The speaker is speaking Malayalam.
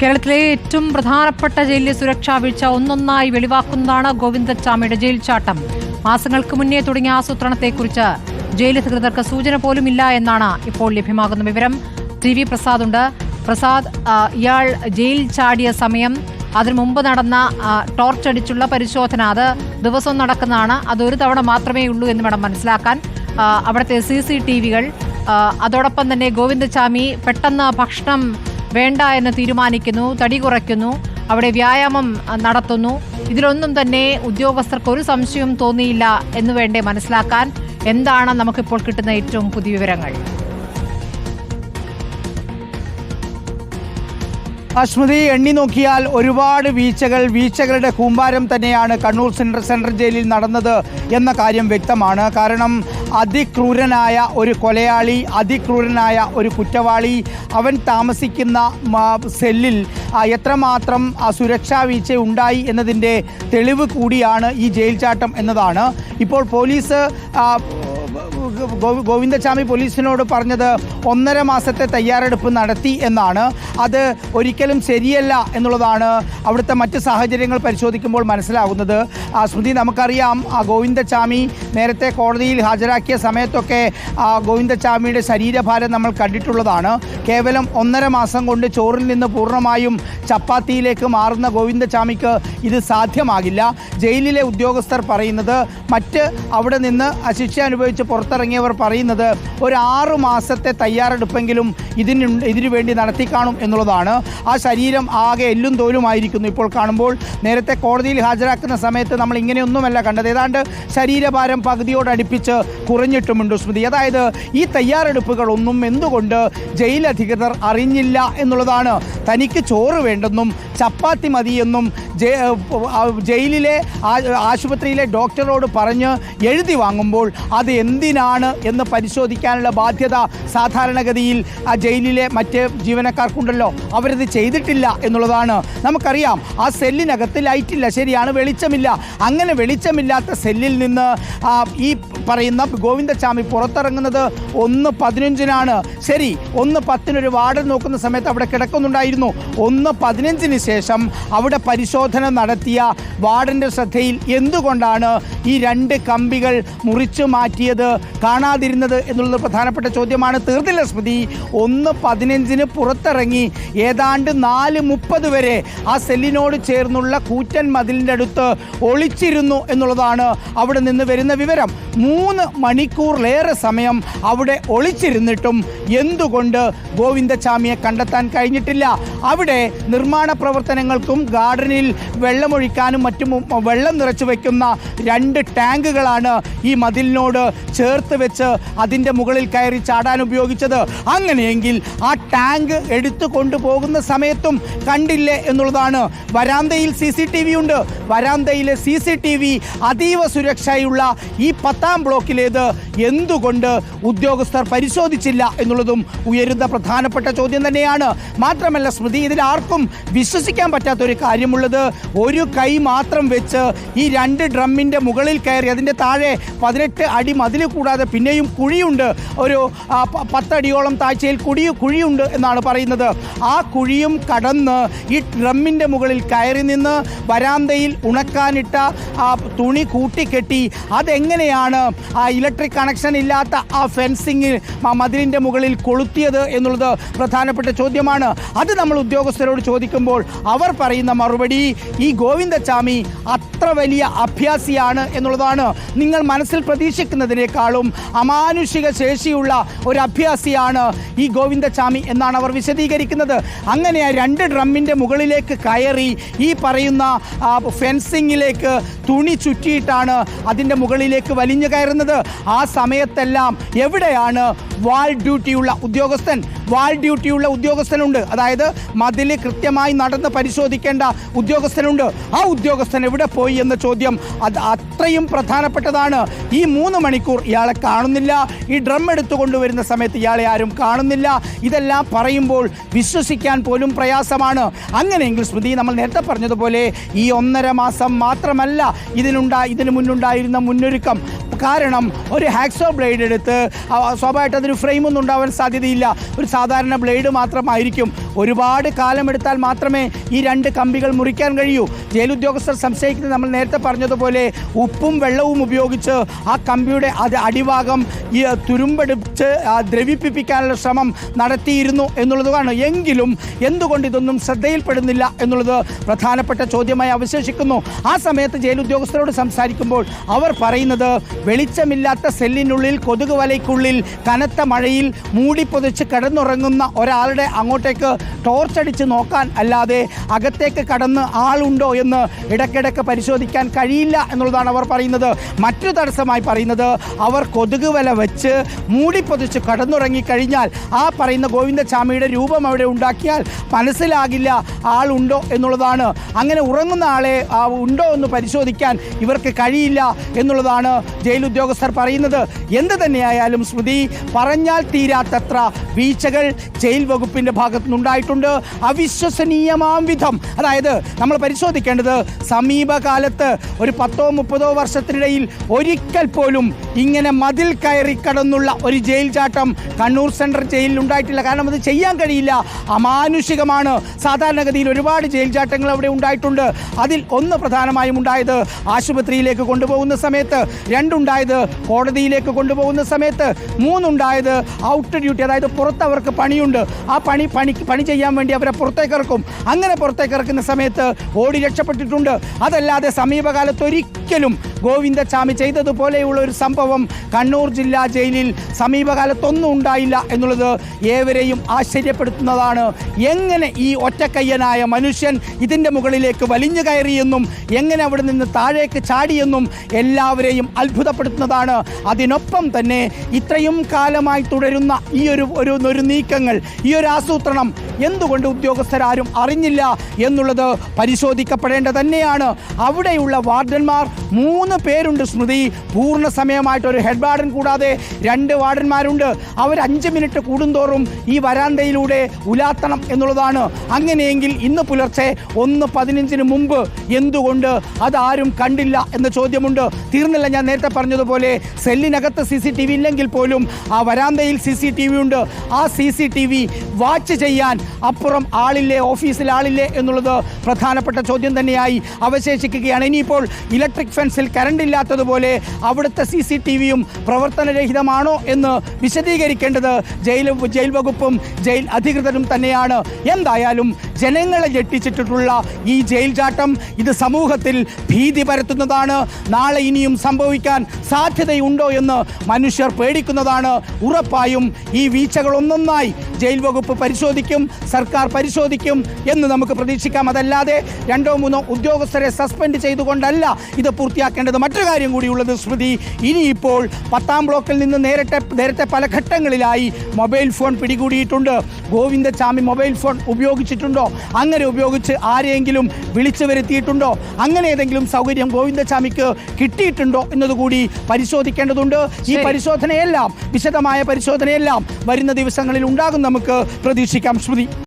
കേരളത്തിലെ ഏറ്റവും പ്രധാനപ്പെട്ട ജയിലിലെ സുരക്ഷാ വീഴ്ച ഒന്നൊന്നായി വെളിവാക്കുന്നതാണ് ഗോവിന്ദച്ചാമിയുടെ ജയിൽ ചാട്ടം മാസങ്ങൾക്ക് മുന്നേ തുടങ്ങിയ ആസൂത്രണത്തെക്കുറിച്ച് ജയിൽ അധികൃതർക്ക് സൂചന പോലുമില്ല എന്നാണ് ഇപ്പോൾ ലഭ്യമാകുന്ന വിവരം. ടി വി പ്രസാദ് ഉണ്ട്. പ്രസാദ് ഇയാൾ ജയിൽ ചാടിയ സമയം അതിനു മുമ്പ് നടന്ന ആ, ടോർച്ച് അടിച്ചുള്ള പരിശോധന. അത് ദിവസം നടക്കുന്നതാണ്. അതൊരു തവണ മാത്രമേ ഉള്ളൂ എന്ന് വേണം മനസ്സിലാക്കാൻ. അവിടുത്തെ സി സി ടി വികൾ അതോടൊപ്പം തന്നെ ഗോവിന്ദചാമി പെട്ടെന്ന് ഭക്ഷണം വേണ്ട എന്ന് തീരുമാനിക്കുന്നു തടി കുറയ്ക്കുന്നു അവിടെ വ്യായാമം നടത്തുന്നു. ഇതിലൊന്നും തന്നെ ഉദ്യോഗസ്ഥർക്ക് ഒരു സംശയവും തോന്നിയില്ല എന്ന് വേണ്ടേ മനസ്സിലാക്കാൻ. എന്താണ് നമുക്കിപ്പോൾ കിട്ടുന്ന ഏറ്റവും പുതിയ വിവരങ്ങൾ? അശ്മതി എണ്ണി നോക്കിയാൽ ഒരുപാട് വീഴ്ചകൾ വീഴ്ചകളുടെ കൂമ്പാരം തന്നെയാണ് കണ്ണൂർ സെൻട്രൽ സെൻട്രൽ ജയിലിൽ നടന്നത് എന്ന കാര്യം വ്യക്തമാണ്. കാരണം അതിക്രൂരനായ ഒരു കൊലയാളി അതിക്രൂരനായ ഒരു കുറ്റവാളി അവൻ താമസിക്കുന്ന സെല്ലിൽ എത്രമാത്രം സുരക്ഷാ വീഴ്ച ഉണ്ടായി എന്നതിന്റെ തെളിവ് കൂടിയാണ് ഈ ജയിൽ ചാട്ടം എന്നതാണ്. ഇപ്പോൾ പോലീസ് ഗോവിന്ദസ്വാമി പോലീസിനോട് പറഞ്ഞത് ഒന്നര മാസത്തെ തയ്യാറെടുപ്പ് നടത്തി എന്നാണ്. അത് ഒരിക്കലും ശരിയല്ല എന്നുള്ളതാണ് അവിടുത്തെ മറ്റ് സാഹചര്യങ്ങൾ പരിശോധിക്കുമ്പോൾ മനസ്സിലാകുന്നത്. സ്മൃതി നമുക്കറിയാം ആ ഗോവിന്ദസ്വാമി നേരത്തെ കോടതിയിൽ ഹാജരാക്കിയ സമയത്തൊക്കെ ആ ഗോവിന്ദസ്വാമിയുടെ ശരീരഭാരം നമ്മൾ കണ്ടിട്ടുള്ളതാണ്. കേവലം ഒന്നര മാസം കൊണ്ട് ചോറിൽ നിന്ന് പൂർണമായും ചപ്പാത്തിയിലേക്ക് മാറുന്ന ഗോവിന്ദസ്വാമിക്ക് ഇത് സാധ്യമാകില്ല. ജയിലിലെ ഉദ്യോഗസ്ഥർ പറയുന്നത് മറ്റ് അവിടെ നിന്ന് ശിക്ഷ അനുഭവിച്ച് പുറത്തിറങ്ങിയവർ പറയുന്നത് ഒരു ആറു മാസത്തെ തയ്യാറെടുപ്പെങ്കിലും ഇതിന് ഇതിനു വേണ്ടി നടത്തിക്കാണും എന്നുള്ളതാണ്. ആ ശരീരം ആകെ എല്ലും തോലുമായിരിക്കുന്നു ഇപ്പോൾ കാണുമ്പോൾ നേരത്തെ കോടതിയിൽ ഹാജരാക്കുന്ന സമയത്ത് നമ്മൾ ഇങ്ങനെയൊന്നുമല്ല കണ്ടത്. ഏതാണ്ട് ശരീരഭാരം പകുതിയോടടുപ്പിച്ച് കുറഞ്ഞിട്ടുമുണ്ട് സ്മൃതി. അതായത് ഈ തയ്യാറെടുപ്പുകളൊന്നും എന്തുകൊണ്ട് ജയിൽ അധികൃതർ അറിഞ്ഞില്ല എന്നുള്ളതാണ്. തനിക്ക് ചോറ് വേണ്ടെന്നും ചപ്പാത്തി മതിയെന്നും ജയിലിലെ ആശുപത്രിയിലെ ഡോക്ടറോട് പറഞ്ഞ് എഴുതി വാങ്ങുമ്പോൾ അത് എന്തിനാണ് എന്ന് പരിശോധിക്കാനുള്ള ബാധ്യത സാധാരണഗതിയിൽ ആ ജയിലിലെ മറ്റ് ജീവനക്കാർക്കുണ്ടല്ലോ. അവരത് ചെയ്തിട്ടില്ല എന്നുള്ളതാണ്. നമുക്കറിയാം ആ സെല്ലിനകത്ത് ലൈറ്റില്ല ശരിയാണ് വെളിച്ചമില്ല. അങ്ങനെ വെളിച്ചമില്ലാത്ത സെല്ലിൽ നിന്ന് ഈ പറയുന്ന ഗോവിന്ദസ്വാമി പുറത്തിറങ്ങുന്നത് ഒന്ന് പതിനഞ്ചിനാണ്. ശരി ഒന്ന് പത്തിനൊരു വാർഡൻ നോക്കുന്ന സമയത്ത് അവിടെ കിടക്കുന്നുണ്ടായിരുന്നു. ഒന്ന് പതിനഞ്ചിന് ശേഷം അവിടെ പരിശോധന നടത്തിയ വാർഡന്റെ ശ്രദ്ധയിൽ എന്തുകൊണ്ടാണ് ഈ രണ്ട് കമ്പികൾ മുറിച്ചു മാറ്റിയത് കാണാതിരുന്നത് എന്നുള്ളത് പ്രധാനപ്പെട്ട ചോദ്യമാണ്. തീർത്തില്ല സ്മൃതി. ഒന്ന് പതിനഞ്ചിന് പുറത്തിറങ്ങി ഏതാണ്ട് നാല് മുപ്പത് വരെ ആ സെല്ലിനോട് ചേർന്നുള്ള കൂറ്റൻ മതിലിന്റെ അടുത്ത് ഒളിച്ചിരുന്നു എന്നുള്ളതാണ് അവിടെ നിന്ന് വരുന്ന വിവരം. മൂന്ന് മണിക്കൂറിലേറെ സമയം അവിടെ ഒളിച്ചിരുന്നിട്ടും എന്തുകൊണ്ട് ഗോവിന്ദസ്വാമിയെ കണ്ടെത്താൻ കഴിഞ്ഞിട്ടില്ല? അവിടെ നിർമ്മാണ പ്രവർത്തനങ്ങൾക്കും ഗാർഡനിൽ വെള്ളമൊഴിക്കാനും മറ്റും വെള്ളം നിറച്ചു വയ്ക്കുന്ന രണ്ട് ടാങ്കുകളാണ് ഈ മതിലിനോട് ചേർത്ത് വെച്ച് അതിന്റെ മുകളിൽ കയറി ചാടാൻ ഉപയോഗിച്ചത്. അങ്ങനെയെങ്കിൽ ആ ടാങ്ക് എടുത്തു കൊണ്ടുപോകുന്ന സമയത്തും കണ്ടില്ലേ എന്നുള്ളതാണ്. വരാന്തയിൽ സി സി ടി വി ഉണ്ട്. വരാന്തയിലെ സി സി ടി വി അതീവ സുരക്ഷയുള്ള ഈ പത്താം ബ്ലോക്കിലേത് എന്തുകൊണ്ട് ഉദ്യോഗസ്ഥർ പരിശോധിച്ചില്ല എന്നുള്ളതും ഉയരുന്ന പ്രധാനപ്പെട്ട ചോദ്യം തന്നെയാണ്. മാത്രമല്ല സ്മൃതി ഇതിൽ ആർക്കും വിശ്വസിക്കാൻ പറ്റാത്ത ഒരു കാര്യമുള്ളത് ഒരു കൈ മാത്രം വെച്ച് ഈ രണ്ട് ഡ്രമ്മിന്റെ മുകളിൽ കയറി അതിന്റെ താഴെ പതിനെട്ട് അടി മതിൽ കൂടാതെ പിന്നെയും കുഴിയുണ്ട്. ഒരു പത്തടിയോളം താഴ്ചയിൽ കുടിയും കുഴിയുണ്ട് എന്നാണ് പറയുന്നത്. ആ കുഴിയും കടന്ന് ഈ ഡ്രമ്മിന്റെ മുകളിൽ കയറി നിന്ന് വരാന്തയിൽ ഉണക്കാനിട്ട ആ തുണി കൂട്ടിക്കെട്ടി. അതെങ്ങനെയാണ് ആ ഇലക്ട്രിക് കണക്ഷൻ ഇല്ലാത്ത ആ ഫെൻസിങ് മതിലിന്റെ മുകളിൽ കൊളുത്തിയത് എന്നുള്ളത് പ്രധാനപ്പെട്ട ചോദ്യമാണ്. അത് നമ്മൾ ഉദ്യോഗസ്ഥരോട് ചോദിക്കുമ്പോൾ അവർ പറയുന്ന മറുപടി ഈ ഗോവിന്ദച്ചാമി അത്ര വലിയ അഭ്യാസിയാണ് എന്നുള്ളതാണ്. നിങ്ങൾ മനസ്സിൽ പ്രതീക്ഷിക്കുന്നതിനേക്കാളും അമാനുഷിക ശേഷിയുള്ള ഒരു അഭ്യാസിയാണ് ഈ ഗോവിന്ദച്ചാമി എന്നാണ് അവർ വിശദീകരിക്കുന്നത്. അങ്ങനെ ആ രണ്ട് ഡ്രമ്മിന്റെ മുകളിലേക്ക് കയറി ഈ പറയുന്ന ഫെൻസിങ്ങിലേക്ക് തുണി ചുറ്റിയിട്ടാണ് അതിന്റെ മുകളിലേക്ക് വലിഞ്ഞു കയറുന്നത്. ആ സമയത്തെല്ലാം എവിടെയാണ് വാൾ ഡ്യൂട്ടിയുള്ള ഉദ്യോഗസ്ഥൻ? വാൾ ഡ്യൂട്ടിയുള്ള ഉദ്യോഗസ്ഥനുണ്ട്. അതായത് മതിൽ കൃത്യമായി നടന്ന് പരിശോധിക്കേണ്ട ഉദ്യോഗസ്ഥനുണ്ട്. ആ ഉദ്യോഗസ്ഥൻ എവിടെ പോയി എന്ന ചോദ്യം അത് അത്രയും പ്രധാനപ്പെട്ടതാണ്. ഈ മൂന്ന് മണിക്കൂർ ഇയാളെ കാണുന്നില്ല. ഈ ഡ്രം എടുത്തു കൊണ്ടുവരുന്ന സമയത്ത് ഇയാളെ ആരും കാണുന്നില്ല. ഇതെല്ലാം പറയുമ്പോൾ വിശ്വസിക്കാൻ പോലും പ്രയാസമാണ്. അങ്ങനെയെങ്കിൽ സ്മൃതി നമ്മൾ നേരത്തെ പറഞ്ഞതുപോലെ ഈ ഒന്നര മാസം മാത്രമല്ല ഇതിനുണ്ടാ ഇതിനു മുന്നുണ്ടായിരുന്ന മുന്നൊരുക്കം. കാരണം ഒരു ഹാക്സോ ബ്ലേഡ് എടുത്ത് സ്വാഭാവികമായിട്ട് അതിന് ഫ്രെയിമൊന്നും ഉണ്ടാവാൻ സാധ്യതയില്ല. ഒരു സാധാരണ ബ്ലേഡ് മാത്രമായിരിക്കും. ഒരുപാട് കാലമെടുത്താൽ മാത്രമേ ഈ രണ്ട് കമ്പികൾ മുറിക്കാൻ കഴിയൂ. ജയിലുദ്യോഗസ്ഥർ സംശയിക്കുന്നത് നമ്മൾ നേരത്തെ പറഞ്ഞതുപോലെ ഉപ്പും വെള്ളവും ഉപയോഗിച്ച് ആ കമ്പിയുടെ അത് അടിഭാഗം ഈ തുരുമ്പെടുത്ത് ദ്രവിപ്പിപ്പിക്കാനുള്ള ശ്രമം നടത്തിയിരുന്നു എന്നുള്ളതാണ് എങ്കിലും എന്തുകൊണ്ട് ഇതൊന്നും ശ്രദ്ധയിൽപ്പെടുന്നില്ല എന്നുള്ളത് പ്രധാനപ്പെട്ട ചോദ്യമായി അവശേഷിക്കുന്നു. ആ സമയത്ത് ജയിലുദ്യോഗസ്ഥരോട് സംസാരിക്കുമ്പോൾ അവർ പറയുന്നത് വെളിച്ചമില്ലാത്ത സെല്ലിനുള്ളിൽ കൊതുക് വലയ്ക്കുള്ളിൽ കനത്ത മഴയിൽ മൂടിപ്പൊതിച്ച് കിടന്നുറങ്ങുന്ന ഒരാളുടെ അങ്ങോട്ടേക്ക് ടോർച്ചടിച്ച് നോക്കാൻ അല്ലാതെ അകത്തേക്ക് കടന്ന് ആളുണ്ടോ എന്ന് ഇടയ്ക്കിടയ്ക്ക് പരിശോധിക്കാൻ കഴിയില്ല എന്നുള്ളതാണ് അവർ പറയുന്നത്. മറ്റു തടസ്സമായി പറയുന്നത് അവർ കൊതുക് വല വെച്ച് മൂടിപ്പൊതിച്ച് കടന്നുറങ്ങിക്കഴിഞ്ഞാൽ ആ പറയുന്ന ഗോവിന്ദസ്വാമിയുടെ രൂപം അവിടെ ഉണ്ടാക്കിയാൽ മനസ്സിലാകില്ല ആളുണ്ടോ എന്നുള്ളതാണ്. അങ്ങനെ ഉറങ്ങുന്ന ആളെ ഉണ്ടോ എന്ന് പരിശോധിക്കാൻ ഇവർക്ക് കഴിയില്ല എന്നുള്ളതാണ് ജയിൽ ഉദ്യോഗസ്ഥർ പറയുന്നത്. എന്ത് തന്നെയായാലും സ്മൃതി പറഞ്ഞാൽ തീരാത്തത്ര വീഴ്ചകൾ ജയിൽ വകുപ്പിന്റെ ഭാഗത്തു നിന്നുണ്ടായിട്ടുണ്ട് അവിശ്വസനീയമാം വിധം. അതായത് നമ്മൾ പരിശോധിക്കേണ്ടത് സമീപകാലത്ത് ഒരു പത്തോ മുപ്പതോ വർഷത്തിനിടയിൽ ഒരിക്കൽ പോലും ഇങ്ങനെ മതിൽ കയറി കടന്നുള്ള ഒരു ജയിൽ ചാട്ടം കണ്ണൂർ സെൻട്രൽ ജയിലിൽ ഉണ്ടായിട്ടില്ല. കാരണം അത് ചെയ്യാൻ കഴിയില്ല. അമാനുഷികമാണ്. സാധാരണഗതിയിൽ ഒരുപാട് ജയിൽ ചാട്ടങ്ങൾ അവിടെ ഉണ്ടായിട്ടുണ്ട്. അതിൽ ഒന്ന് പ്രധാനമായും ഉണ്ടായത് ആശുപത്രിയിലേക്ക് കൊണ്ടുപോകുന്ന സമയത്ത് രണ്ടുണ്ടായത് കോടതിയിലേക്ക് കൊണ്ടുപോകുന്ന സമയത്ത് മൂന്നുണ്ടായത് ഔട്ട് ഡ്യൂട്ടി അതായത് പുറത്ത് അവർക്ക് പണിയുണ്ട്. ആ പണി പണി പണി ചെയ്യാൻ വേണ്ടി അവരെ പുറത്തേക്ക് ഇറക്കും അങ്ങനെ പുറത്തേക്ക് ഇറക്കുന്ന സമയത്ത് ഓടി രക്ഷപ്പെട്ടിട്ടുണ്ട്. അതല്ലാതെ സമീപകാലത്ത് ഒരിക്കലും ഗോവിന്ദസ്വാമി ചെയ്തതുപോലെയുള്ള ഒരു സംഭവം കണ്ണൂർ ജില്ലാ ജയിലിൽ സമീപകാലത്തൊന്നും ഉണ്ടായില്ല എന്നുള്ളത് ഏവരെയും ആശ്ചര്യപ്പെടുത്തുന്നതാണ്. എങ്ങനെ ഈ ഒറ്റക്കയ്യനായ മനുഷ്യൻ ഇതിന്റെ മുകളിലേക്ക് വലിഞ്ഞു കയറിയെന്നും എങ്ങനെ അവിടെ നിന്ന് താഴേക്ക് ചാടിയെന്നും എല്ലാവരെയും അത്ഭുതപ്പെടുത്തുന്നതാണ്. അതിനൊപ്പം തന്നെ ഇത്രയും കാലമായി തുടരുന്ന ഈ ഒരു ഒരു ഒരു നീക്കങ്ങൾ ഈ ഒരു ആസൂത്രണം എന്തുകൊണ്ട് ഉദ്യോഗസ്ഥരാരും അറിഞ്ഞില്ല എന്നുള്ളത് പരിശോധിക്കപ്പെടേണ്ട തന്നെയാണ്. അവിടെയുള്ള വാർഡന്മാർ മൂന്ന് പേരുണ്ട് സ്മൃതി. പൂർണ സമയമായിട്ട് ഒരു ഹെഡ് വാർഡൻ കൂടാതെ രണ്ട് വാർഡന്മാരുണ്ട് അവർ അഞ്ച് മിനിറ്റ് കൂടുന്തോറും ഈ വരാന്തയിലൂടെ ഉലാത്തണം എന്നുള്ളതാണ്. അങ്ങനെയെങ്കിൽ ഇന്ന് പുലർച്ചെ ഒന്ന് പതിനഞ്ചിന് മുമ്പ് എന്തുകൊണ്ട് അതാരും കണ്ടില്ല എന്ന ചോദ്യമുണ്ട്. തീർന്നില്ല ഞാൻ നേരത്തെ പറഞ്ഞതുപോലെ സെല്ലിനകത്ത് സി സി ടി വി ഇല്ലെങ്കിൽ പോലും ആ വരാന്തയിൽ സി സി ടി വി ഉണ്ട്. ആ C C T V watch ചെയ്യാൻ അപ്പുറം ആളില്ലേ ഓഫീസിൽ ആളില്ലേ എന്നുള്ളത് പ്രധാനപ്പെട്ട ചോദ്യം തന്നെയായി അവശേഷിക്കുകയാണ്. ഇനിയിപ്പോൾ ഇലക്ട്രിക് ഫെൻസിൽ കറണ്ട് ഇല്ലാത്തതുപോലെ അവിടുത്തെ സി സി ടി വിയും പ്രവർത്തനരഹിതമാണോ എന്ന് വിശദീകരിക്കേണ്ടത് ജയിൽ ജയിൽ വകുപ്പും ജയിൽ അധികൃതരും തന്നെയാണ്. എന്തായാലും ജനങ്ങളെ ഞെട്ടിച്ചിട്ടുള്ള ഈ ജയിൽ ചാട്ടം ഇത് സമൂഹത്തിൽ ഭീതി പരത്തുന്നതാണ്. നാളെ ഇനിയും സംഭവിക്കാൻ സാധ്യതയുണ്ടോ എന്ന് മനുഷ്യർ പേടിക്കുന്നതാണ്. ഉറപ്പായും ഈ വീഴ്ചകൾ ഒന്നൊന്നായി ജയിൽ വകുപ്പ് പരിശോധിക്കും സർക്കാർ പരിശോധിക്കും എന്ന് നമുക്ക് പ്രതീക്ഷിക്കാം. അതല്ലാതെ രണ്ടോ മൂന്നോ ഉദ്യോഗസ്ഥരെ സസ്പെൻഡ് ചെയ്തുകൊണ്ടല്ല ഇത് പൂർത്തിയാക്കേണ്ടത്. മറ്റൊരു കാര്യം കൂടിയുള്ളത് സ്മൃതി ഇനിയിപ്പോൾ പത്താം ബ്ലോക്കിൽ നിന്ന് നേരത്തെ നേരത്തെ പല ഘട്ടങ്ങളിലായി മൊബൈൽ ഫോൺ പിടികൂടിയിട്ടുണ്ട്. ഗോവിന്ദസ്വാമി മൊബൈൽ ഫോൺ ഉപയോഗിച്ചിട്ടുണ്ടോ? അങ്ങനെ ഉപയോഗിച്ച് ആരെയെങ്കിലും വിളിച്ചു വരുത്തിയിട്ടുണ്ടോ അങ്ങനെ ഏതെങ്കിലും സൗകര്യം ഗോവിന്ദസ്വാമിക്ക് കിട്ടിയിട്ടുണ്ടോ എന്നതുകൂടി പരിശോധിക്കേണ്ടതുണ്ട്. ഈ. പരിശോധനയെല്ലാം വിശദമായ പരിശോധനയെല്ലാം വരുന്ന ദിവസങ്ങളിൽ ഉണ്ടാകും നമുക്ക് പ്രതീക്ഷിക്കാം. ശ്രുതി.